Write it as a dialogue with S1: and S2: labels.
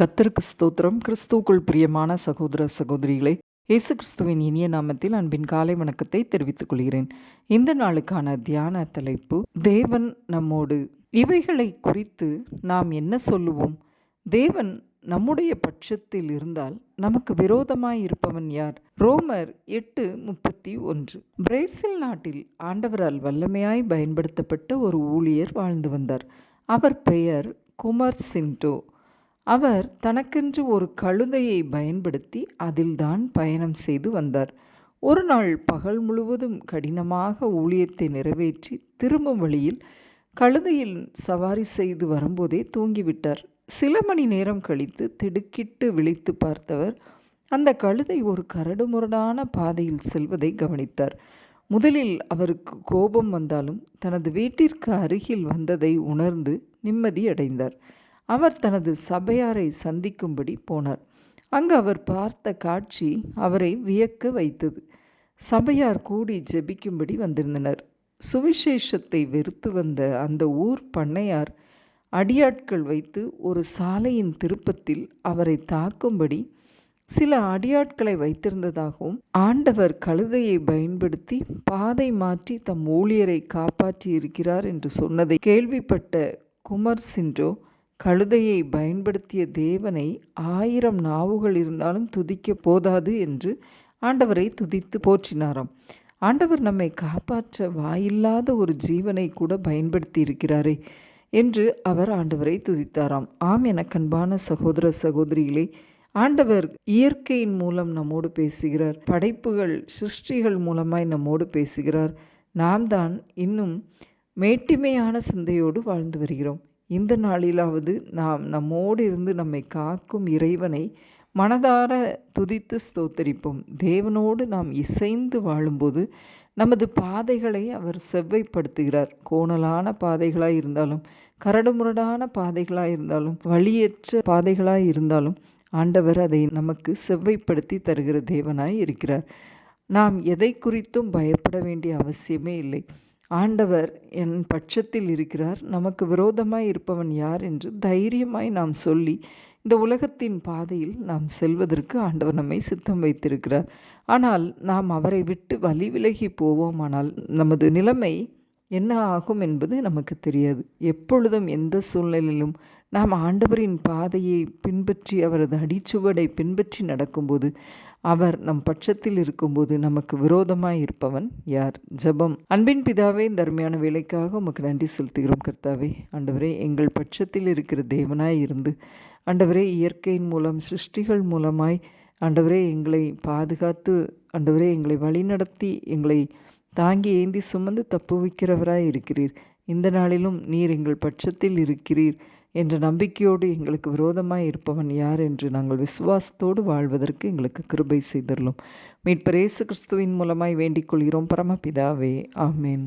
S1: கத்திற்கு ஸ்தோத்திரம். கிறிஸ்துவுக்குள் பிரியமான சகோதர சகோதரிகளை இயேசு கிறிஸ்துவின் இனிய நாமத்தில் அன்பின் காலை வணக்கத்தை தெரிவித்துக் கொள்கிறேன். இந்த நாளுக்கான தியான தலைப்பு தேவன் நம்மோடு. இவைகளை குறித்து நாம் என்ன சொல்லுவோம்? தேவன் நம்முடைய பட்சத்தில் இருந்தால் நமக்கு விரோதமாய் இருப்பவன் யார்? ரோமர் எட்டு முப்பத்தி ஒன்று. பிரேசில் நாட்டில் ஆண்டவரால் வல்லமையாய் பயன்படுத்தப்பட்ட ஒரு ஊழியர் வாழ்ந்து வந்தார். அவர் பெயர் குமர் சின்டோ. அவர் தனக்கென்று ஒரு கழுதையை பயன்படுத்தி அதில்தான் பயணம் செய்து வந்தார். ஒரு நாள் பகல் முழுவதும் கடினமாக ஊழியத்தை நிறைவேற்றி திரும்பும் வழியில் கழுதையில் சவாரி செய்து வரும்போதே தூங்கிவிட்டார். சில மணி நேரம் கழித்து திடுக்கிட்டு விழித்து பார்த்தவர் அந்த கழுதை ஒரு கரடுமுரடான பாதையில் செல்வதை கவனித்தார். முதலில் அவருக்கு கோபம் வந்தாலும் தனது வீட்டிற்கு அருகில் வந்ததை உணர்ந்து நிம்மதியடைந்தார் அவர் தனது சபையாரை சந்திக்கும்படி போனார். அங்கு அவர் பார்த்த காட்சி அவரை வியக்க வைத்தது. சபையார் கூடி ஜெபிக்கும்படி வந்திருந்தனர். சுவிசேஷத்தை வெறுத்து வந்த அந்த ஊர் பண்ணையார் அடியாட்கள் வைத்து ஒரு சாலையின் திருப்பத்தில் அவரை தாக்கும்படி சில அடியாட்களை வைத்திருந்ததாகவும் ஆண்டவர் கழுதையை பயன்படுத்தி பாதை மாற்றி தம் ஊழியரை காப்பாற்றி இருக்கிறார் என்று சொன்னதை கேள்விப்பட்ட குமர் சின்றோ கழுதையை பயன்படுத்திய தேவனை ஆயிரம் நாவுகள் இருந்தாலும் துதிக்க போதாது என்று ஆண்டவரை துதித்து போற்றினாராம். ஆண்டவர் நம்மை காப்பாற்ற வாயில்லாத ஒரு ஜீவனை கூட பயன்படுத்தி இருக்கிறாரே என்று அவர் ஆண்டவரை துதித்தாராம். ஆம் என கண்பான சகோதர சகோதரிகளே ஆண்டவர் இயற்கையின் மூலம் நம்மோடு பேசுகிறார். படைப்புகள் சிருஷ்டிகள் மூலமாய் நம்மோடு பேசுகிறார். நாம் தான் இன்னும் மேட்டிமையான சிந்தையோடு வாழ்ந்து வருகிறோம். இந்த நாளிலாவது நாம் நம்மோடு இருந்து நம்மை காக்கும் இறைவனை மனதார துதித்து ஸ்தோத்தரிப்போம். தேவனோடு நாம் இசைந்து வாழும்போது நமது பாதைகளை அவர் செவ்வைப்படுத்துகிறார். கோணலான பாதைகளாக இருந்தாலும் கரடுமுரடான பாதைகளாக இருந்தாலும் வழியற்ற பாதைகளாக இருந்தாலும் ஆண்டவர் அதை நமக்கு செவ்வைப்படுத்தி தருகிற தேவனாய் இருக்கிறார். நாம் எதை குறித்தும் பயப்பட வேண்டிய அவசியமே இல்லை. ஆண்டவர் என் பட்சத்தில் இருக்கிறார். நமக்கு விரோதமாய் இருப்பவன் யார் என்று தைரியமாய் நாம் சொல்லி இந்த உலகத்தின் பாதையில் நாம் செல்வதற்கு ஆண்டவர் நம்மை சித்தம் வைத்திருக்கிறார். ஆனால் நாம் அவரை விட்டு வழி விலகி போவோமானால் நமது நிலைமை என்ன ஆகும் என்பது நமக்கு தெரியாது. எப்பொழுதும் எந்த சூழ்நிலையிலும் நாம் ஆண்டவரின் பாதையை பின்பற்றி அவரது அடிச்சுவடை பின்பற்றி நடக்கும்போது அவர் நம் பட்சத்தில் இருக்கும்போது நமக்கு விரோதமாய் இருப்பவன் யார்? ஜபம். அன்பின் பிதாவே இந்த அருமையான வேலைக்காக உமக்கு நன்றி செலுத்துகிறோம் கர்த்தாவே. ஆண்டவரே எங்கள் பட்சத்தில் இருக்கிற தேவனாய் இருந்து ஆண்டவரே இயற்கையின் மூலம் சிருஷ்டிகள் மூலமாய் ஆண்டவரே எங்களை பாதுகாத்து ஆண்டவரே எங்களை வழிநடத்தி எங்களை தாங்கி ஏந்தி சுமந்து தப்புவிக்கிறவராய் இருக்கிறீர். இந்த நாளிலும் நீர் எங்கள் பட்சத்தில் இருக்கிறீர். என்ற நம்பிக்கையோடு எங்களுக்கு விரோதமாய் இருப்பவன் யார் என்று நாங்கள் விசுவாசத்தோடு வாழ்வதற்கு எங்களுக்கு கிருபை செய்தருளும். மீட்பர் இயேசு கிறிஸ்துவின் மூலமாய் வேண்டிக் கொள்கிறோம். பரமபிதாவே ஆமேன்.